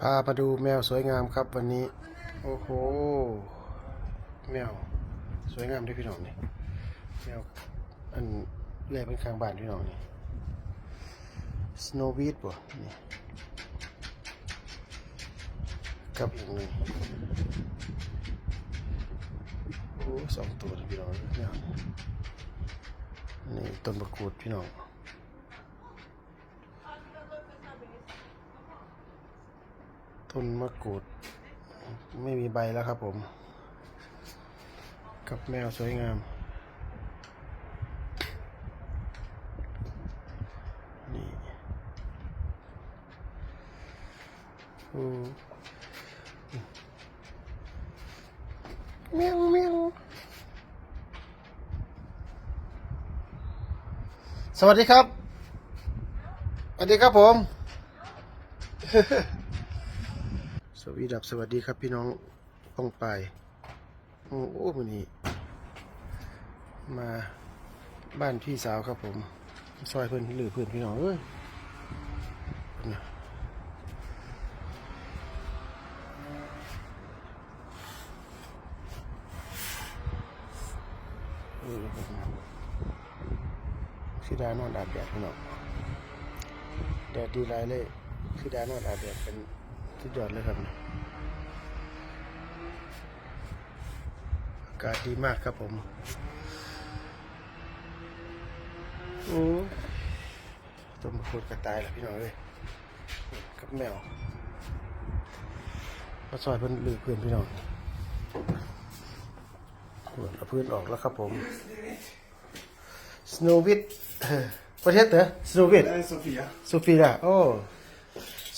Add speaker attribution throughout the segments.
Speaker 1: พามาดูแมวสวยงามครับวันนี้ โอ้โห แมวสวยงามด้วยพี่น้องนี่แมวอันแรกเป็นข้างบ้านพี่น้องนี่สโนวีดป่ะนี่กับอีกหนึ่งโอ้สองตัวพี่น้องนี่ต้นประกูดพี่น้อง ต้นมะกรูด ไม่มีใบแล้วครับผม กับแมวสวยงาม นี่โอ้แมวแมวสวัสดีครับ สวัสดีครับผม สวีดับสวัสดีครับพี่น้องป้องไปโอ้โอ้วันนี้ มาบ้านพี่สาวครับผมซอยเพื่อนหรือเพื่อนพี่น้องเอ้ยนะเออคือดานอนอาบแดดพี่น้องแดดดีไรเลยคือดานอนอาบแดดเป็น สุดยอดเลยครับอากาศดีมากครับผมโอ้ต้นมะกรูดกระตายแล้วพี่น้องเลยกับแมวมาซอยเพื่อนลือเพื่อนพี่น้องเอาเพื่อนออกแล้วครับผม Snow Whit ประเทศเหรอ Snow Whit
Speaker 2: Nej, Sofia.
Speaker 1: Sofia โอ้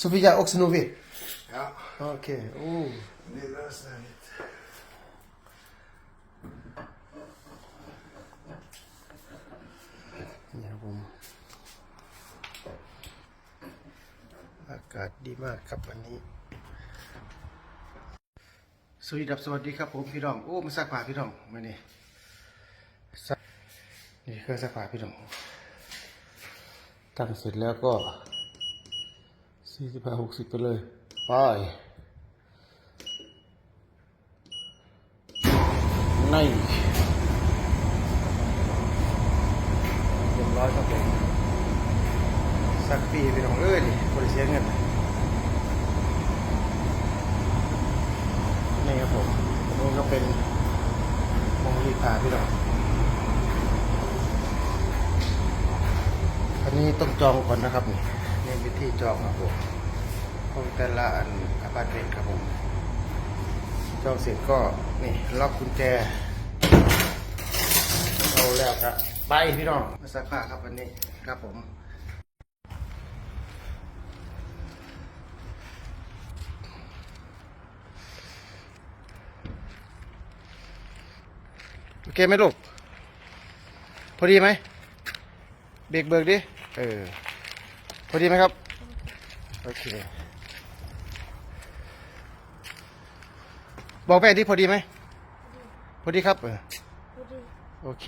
Speaker 1: Sofia och Snow Whit
Speaker 2: Ja,
Speaker 1: โอ เคโอ้
Speaker 2: det löser jag lite.
Speaker 1: นี่ครับผมอากาศดีมากครับวันนี้ สวัสดีครับสวัสดีครับผมพี่น้อง โอ้มาซักผ้าพี่น้องมานี่ซักนี่เครื่องซักผ้าพี่น้อง ตั้งเสร็จแล้วก็สี่สิบห้าหกสิบไปเลย ไปนี่เรียบร้อยครับผมสักปีพี่น้องเอ้ยบริเสียเงินนี่ครับผมนี้ก็เป็นมงรีพาพี่น้องอันนี้ต้องจองก่อนนะครับนี่นี่วิธีจองครับผม ของแต่ละอันอพาร์ตเมนต์ครับผมเจองเสร็จก็นี่ล็อกกุญแจเอาแล้วครับไปพี่น้องมาซักผ้าครับวันนี้ครับผมโอเคไหมลูก พอดีไหม เบรกเบิกดิ เออ พอดีไหมครับ โอเค บอกแม่ที่พอดีไหมพอดีครับเออโอเค